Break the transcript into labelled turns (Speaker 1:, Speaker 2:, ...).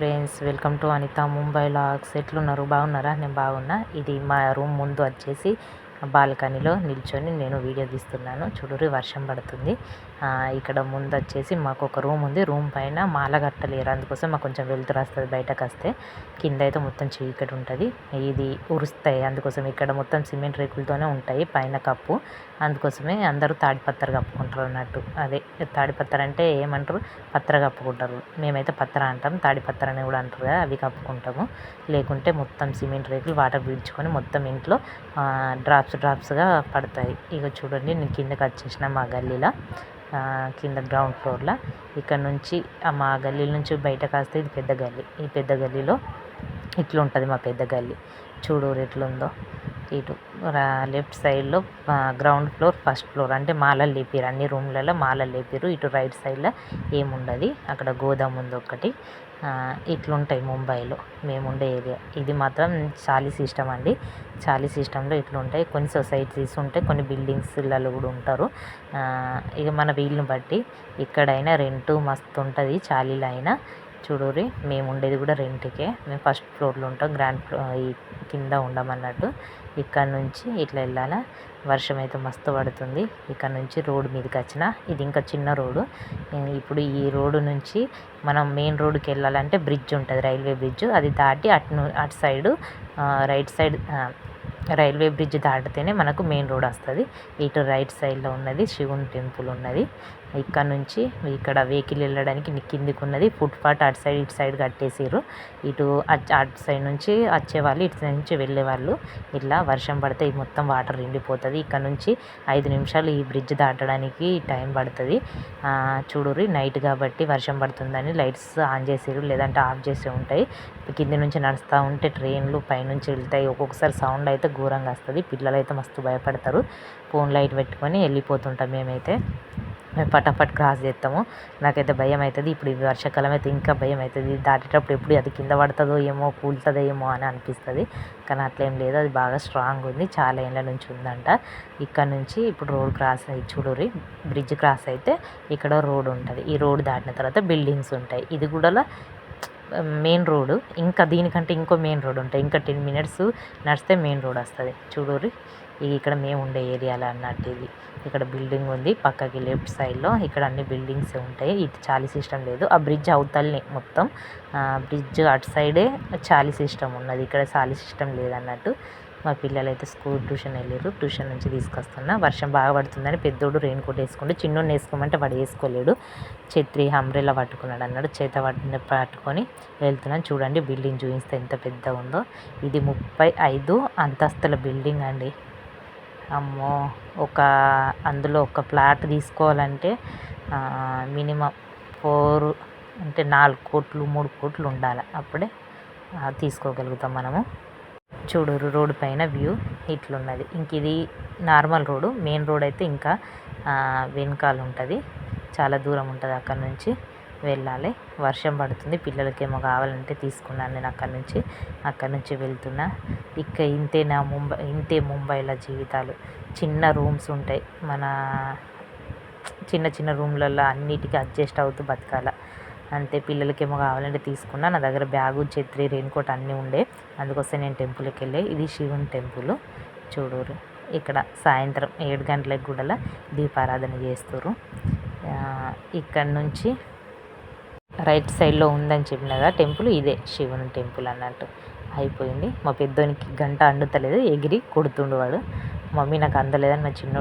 Speaker 1: Friends welcome to Anitha. Mumbai logs ఎట్లున్నారు బాగున్నారా? నేను బాగున్నా. ఇది మా రూమ్ ముందు వచ్చేసి బాల్కనీలో నిల్చొని నేను వీడియో తీస్తున్నాను. చూడురి వర్షం పడుతుంది. ఇక్కడ ముందు వచ్చేసి మాకు ఒక రూమ్ ఉంది. రూమ్ పైన మాల కట్టలేరు. అందుకోసం మాకు కొంచెం వెలుతురు వస్తుంది బయటకు వస్తే. కింద అయితే మొత్తం చీకటి ఉంటుంది. ఇది ఉరుస్తాయి. అందుకోసం ఇక్కడ మొత్తం సిమెంట్ రేకులతోనే ఉంటాయి. పైన కప్పు. అందుకోసమే అందరూ తాడిపత్తర కప్పుకుంటారు అన్నట్టు. అదే తాడిపత్ర అంటే ఏమంటారు? పత్ర కప్పుకుంటారు. మేమైతే పత్ర అంటాం. తాడిపత్ర అని కూడా అంటారు కదా అవి కప్పుకుంటాము. లేకుంటే మొత్తం సిమెంట్ రేకులు వాటర్ పీల్చుకొని మొత్తం ఇంట్లో డ్రాప్స్ డ్రాప్స్గా పడతాయి. ఇక చూడండి నేను కిందకి వచ్చేసిన మా గల్లీలో కింద గ్రౌండ్ ఫ్లోర్లో. ఇక్కడ నుంచి మా గల్లీ నుంచి బయట కాస్తే ఇది పెద్ద గల్లీ. ఈ పెద్ద గల్లీలో ఇట్లా ఉంటుంది మా పెద్ద గల్లీ. చూడూరు ఎట్లుందో. ఇటు లెఫ్ట్ సైడ్లో గ్రౌండ్ ఫ్లోర్ ఫస్ట్ ఫ్లోర్. అంటే మాలలు లేపారు అన్ని రూమ్లలో మాలలు లేపారు. ఇటు రైట్ సైడ్లో ఏముండదు అక్కడ గోదాం ఉంది ఒకటి ఇట్లుంటాయి ముంబైలో మేము ఉండే ఏరియా. ఇది మాత్రం చాలీ సిస్టమ్ అండి. చాలీ సిస్టంలో ఇట్లుంటాయి. కొన్ని సొసైటీస్ ఉంటాయి కొన్ని బిల్డింగ్స్లలో కూడా ఉంటారు. ఇక మన వీలుని బట్టి ఇక్కడైనా రెంటు మస్తు ఉంటుంది చాలీలో అయినా చూడుర్రి మేము ఉండేది కూడా రెంట్కే. మేము ఫస్ట్ ఫ్లోర్లో ఉంటాం గ్రాండ్ ఫ్లో ఈ కింద ఉండమన్నట్టు. ఇక్కడ నుంచి ఇట్లా వెళ్ళాలా. వర్షం అయితే మస్తు పడుతుంది. ఇక్కడ నుంచి రోడ్డు మీదకి వచ్చిన. ఇది ఇంకా చిన్న రోడ్డు. ఇప్పుడు ఈ రోడ్డు నుంచి మనం మెయిన్ రోడ్డుకి వెళ్ళాలంటే బ్రిడ్జ్ ఉంటుంది రైల్వే బ్రిడ్జ్. అది దాటి అటు అటు side right side railway bridge దాటితేనే మనకు మెయిన్ రోడ్ వస్తుంది. ఇటు రైట్ సైడ్లో ఉన్నది శివుని టెంపుల్ ఉన్నది. ఇక్కడ నుంచి ఇక్కడ వెహికల్ వెళ్ళడానికి కిందికి ఉన్నది ఫుట్పాత్ అటు సైడ్ ఇటు సైడ్ కట్టేసారు ఇటు అటు సైడ్ నుంచి వచ్చేవాళ్ళు ఇటు సైడ్ నుంచి వెళ్ళేవాళ్ళు. ఇట్లా వర్షం పడితే మొత్తం వాటర్ నిండిపోతుంది. ఇక్కడ నుంచి ఐదు నిమిషాలు ఈ బ్రిడ్జ్ దాటడానికి టైం పడుతుంది. చూడుర్రి నైట్ కాబట్టి వర్షం పడుతుందని లైట్స్ ఆన్ చేసారు లేదంటే ఆఫ్ చేసి ఉంటాయి. కింది నుంచి నడుస్తూ ఉంటే ట్రైన్లు పైనుంచి వెళ్తాయి. ఒక్కొక్కసారి సౌండ్ అయితే ఘోరంగా వస్తుంది. పిల్లలు అయితే మస్తు భయపడతారు. ఫోన్ లైట్ పెట్టుకొని వెళ్ళిపోతుంటాం మేమైతే. మేము పటాపట్ క్రాస్ చేస్తాము. నాకైతే భయం అవుతుంది ఇప్పుడు వర్షాకాలం అయితే ఇంకా భయం అవుతుంది దాటేటప్పుడు ఎప్పుడు అది కింద పడుతుందో ఏమో కూలుతుందో ఏమో అని అనిపిస్తుంది. కానీ అట్లేం లేదు. అది బాగా స్ట్రాంగ్ ఉంది. చాలా ఏళ్ళ నుంచి ఉందంట. ఇక్కడ నుంచి ఇప్పుడు రోడ్ క్రాస్ అయ్యి చూడురి బ్రిడ్జ్ క్రాస్ అయితే ఇక్కడ రోడ్ ఉంటుంది. ఈ రోడ్ దాటిన తర్వాత బిల్డింగ్స్ ఉంటాయి. ఇది కూడా మెయిన్ రోడ్. ఇంకా దీనికంటే ఇంకో మెయిన్ రోడ్ ఉంటాయి. ఇంకా టెన్ మినిట్స్ నడిస్తే మెయిన్ రోడ్ వస్తుంది. చూడూరి ఇక్కడ మేము ఉండే ఏరియాలో అన్నట్టు ఇది. ఇక్కడ బిల్డింగ్ ఉంది. పక్కకి లెఫ్ట్ సైడ్లో ఇక్కడ అన్ని బిల్డింగ్స్ ఉంటాయి. ఇది చాలీ సిస్టమ్ లేదు. ఆ బ్రిడ్జ్ అవతలనే మొత్తం. బ్రిడ్జ్ అటు సైడే చాలీ సిస్టమ్ ఉన్నది. ఇక్కడ చాలీ సిస్టమ్ లేదన్నట్టు. మా పిల్లలు అయితే స్కూల్ ట్యూషన్ వెళ్ళారు ట్యూషన్ నుంచి తీసుకొస్తున్నా. వర్షం బాగా పడుతుందని పెద్దోడు రెయిన్ కోట్ వేసుకుంటే చిన్నోడు వేసుకోమంటే వాడు వేసుకోలేడు. ఛత్రి హంబ్రెల్లా పట్టుకున్నాడు అన్నాడు. చేత పట్టుకొని వెళ్తున్నాను చూడండి బిల్డింగ్ చూపిస్తే ఎంత పెద్దగా ఉందో. ఇది ముప్పై ఐదు అంతస్తుల బిల్డింగ్ అండి. అమ్మో! ఒక అందులో ఒక ప్లాట్ తీసుకోవాలంటే మినిమం ఫోర్ అంటే నాలుగు కోట్లు మూడు కోట్లు ఉండాలి. అప్పుడే తీసుకోగలుగుతాం మనము. చూడరు రోడ్డు పైన వ్యూ ఇట్లున్నది. ఇంక ఇది నార్మల్ రోడ్డు మెయిన్ రోడ్ అయితే ఇంకా వెనకాల ఉంటుంది. చాలా దూరం ఉంటుంది అక్కడ నుంచి వెళ్ళాలి. వర్షం పడుతుంది పిల్లలకేమో కావాలంటే తీసుకున్నాను నేను అక్కడ నుంచి అక్కడ నుంచి వెళ్తున్నా. ఇక ఇంతే నా ముంబై ఇంతే ముంబైలో జీవితాలు. చిన్న రూమ్స్ ఉంటాయి. మన చిన్న చిన్న రూమ్లలో అన్నిటికీ అడ్జస్ట్ అవుతూ బతకాల. అంతే పిల్లలకేమో కావాలంటే తీసుకున్నా. నా దగ్గర బ్యాగు ఛత్రి రెయిన్ కోట్ అన్నీ ఉండే. అందుకోసం నేను టెంపుల్కి వెళ్ళే. ఇది శివుని టెంపుల్. చూడూరు. ఇక్కడ సాయంత్రం ఏడు గంటలకు కూడా దీపారాధన చేస్తారు ఇక్కడ నుంచి రైట్ సైడ్లో ఉందని చెప్పిన కదా టెంపుల్ ఇదే శివుని టెంపుల్ అన్నట్టు. అయిపోయింది. మా పెద్దోనికి గంట అండుతలేదు. ఎగిరి కొడుతుండు వాడు. మమ్మీ నాకు అందలేదని మా చిన్నోడు